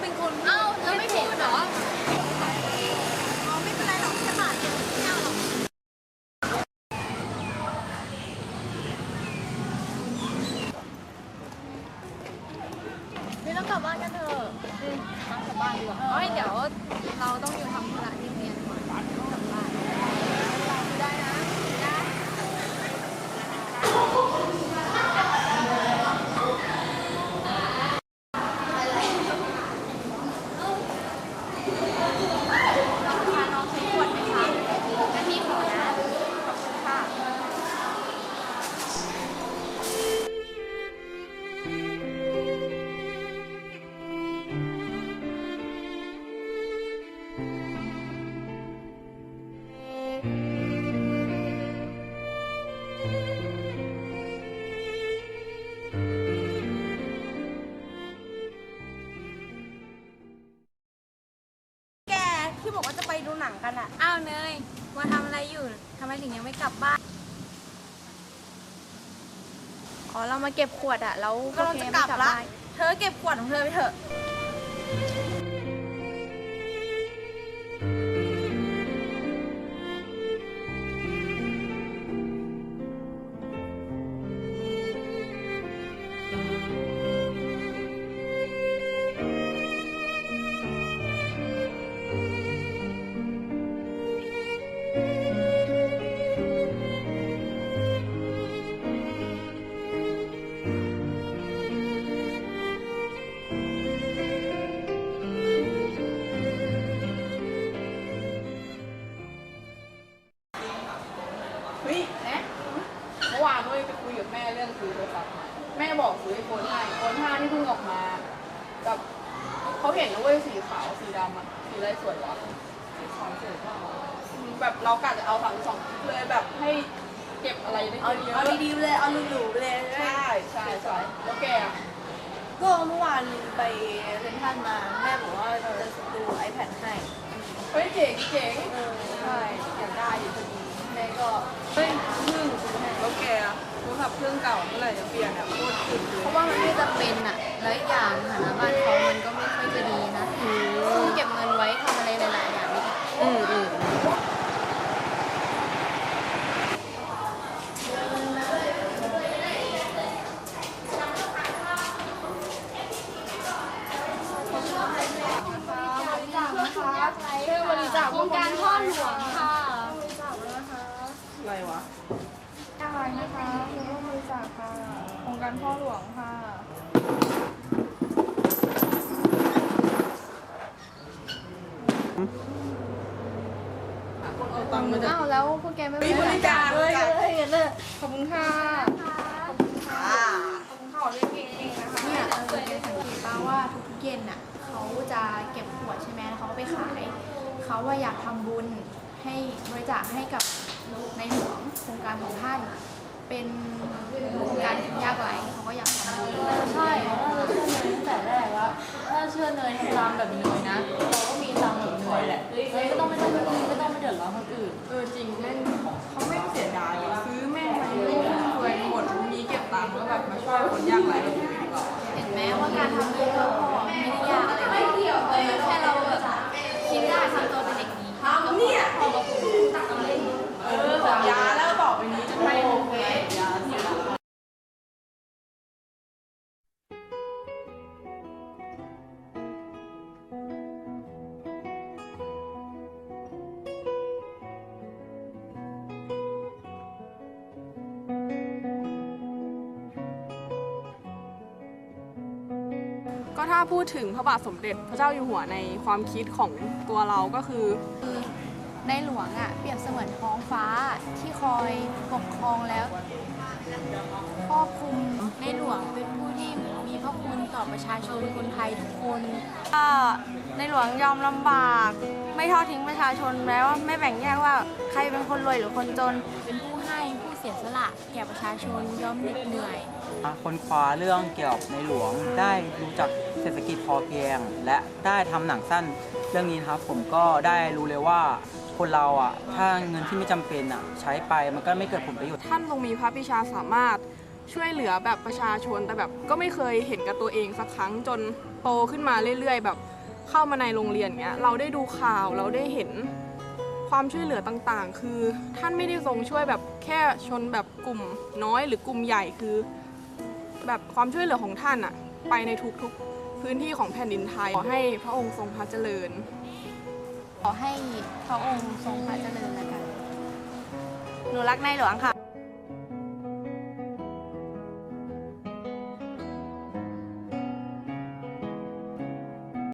เป็นคนเอ้าเธอไม่พูดเหรออ๋อไม่เป็นไรหรอกแค่บาทเดียวไม่เอาหรอกไม่ต้องกลับบ้านกันเถอะอืมต้องกลับบ้านดีกว่าเอ้ยเดี๋ยวเราต้องอยู่ทำธุระที่ แกที่บอกว่าจะไปดูหนังกันอะอ้าวเนยมาทำอะไรอยู่ทำไมถึงยังไม่กลับบ้าน อ๋อ เรามาเก็บขวดอะแล้วก็เราจะกลับละ เธอเก็บขวดของเธอไปเถอะ เบอกซื้อไอโฟนห้าโฟนห้าที่เพิ่งออกมากับเขาเห็นนะเว้ยสีขาวสีดำอะสีอะไรสวยวะสีขาวสวยมากแบบเรากะจะเอาสามสองเลยแบบให้เก็บอะไรได้เอาเยอะเอาดีๆไปเลยเอาหรูๆไปเลยใช่ใช่ใช่แล้วแกอะก็เมื่อวานไปเซนทรันมาแม่บอกว่าจะดู iPad ให้ เฮ้ยเจ๋งเจ๋งใช่อยากได้อยู่พอดีแม่ก็เฮ้ยเพิ่งซื้อให้แล้วแกอะโทร ศัพท์เครื่องเก่าเมื่อไหร่จะเปลี่ยนอะโคตรติดเลยเพราะว่ามันไม่จำเป็นอะแล้วอีกอย่างฐานะบ้านเขามันก็ไม่ค่อยจะดีนะต้องเก็บเงินไว้ทำอะไรหลายๆอย่างดีกว่าอืมอืมบริจาคโครงการพ่อหลวงค่ะ อะไรวะ อะไรนะคะคือร่วมบริจาคค่ะโครงการพ่อหลวงค่ะเอาตังค์มาจากอ้าวแล้วพวกแกไม่มีบริจาคด้วยขอบคุณค่ะเนี่ยเออแกสังเกตป่าว่าทุกๆเย็นอะเขาจะเก็บขวดใช่ไหมแล้วเขาก็ไปขายเขาว่าอยากทำบุญให้บริจาคให้กับ ในหลวงโครงการของท่าน เป็นโครงการยากไร้เขาก็อยากทำบุญใช่เราเชื่อเนยตั้งแต่แรกว่าถ้าเชื่อเนยทำตามแบบนี้เลยนะเราก็มีตังค์แบบเนยแหละเนยก็ต้องไม่ต้องไม่ต้องไม่ต้องไม่เดือดร้อนคนอื่นเออจริงแม่งเขาไม่เสียดายซื้อแม่ทั้งลูกรวยหมดมีเก็บตังค์แล้วแบบมาช่วยคนยากไร้แบบนี้ดีกว่าเห็นไหมว่าการทำบุญ ก็ถ้าพูดถึงพระบาทสมเด็จพระเจ้าอยู่หัวในความคิดของตัวเราก็คือ คือในหลวงอะเปรียบเสมือนท้องฟ้าที่คอยปกครองแล้วครอบคลุมในหลวงเป็นผู้ที่มีพระคุณต่อประชาชนคนไทยทุกคนก็ในหลวงยอมลำบาก ไม่ทอดทิ้งประชาชนแม้ว่าไม่แบ่งแยกว่าใครเป็นคนรวยหรือคนจนเป็นผู้ให้ผู้ เสียสละแก่ประชาชนยอมเหน็ดเหนื่อย ค้นคว้าเรื่องเกี่ยวกับในหลวงได้รู้จักเศรษฐกิจพอเพียง และได้ทำหนังสั้นเรื่องนี้นะครับ ผมก็ได้รู้เลยว่าคนเราอะถ้าเงินที่ไม่จำเป็นอะใช้ไปมันก็ไม่เกิดผลประโยชน์ ท่านทรงมีพระปิชาสามารถช่วยเหลือแบบประชาชนแต่แบบก็ไม่เคยเห็นกับตัวเองสักครั้งจนโตขึ้นมาเรื่อยๆ แบบเข้ามาในโรงเรียนเงี้ยเราได้ดูข่าวเราได้เห็น ความช่วยเหลือต่างๆ คือท่านไม่ได้ทรงช่วยแบบแค่ชนแบบกลุ่มน้อยหรือกลุ่มใหญ่คือ แบบความช่วยเหลือของท่านอะไปในทุกๆพื้นที่ของแผ่นดินไทยขอให้พระองค์ทรงพระเจริญ ขอให้พระองค์ทรงพระเจริญแล้วกันหนูรักในหลวงค่ะ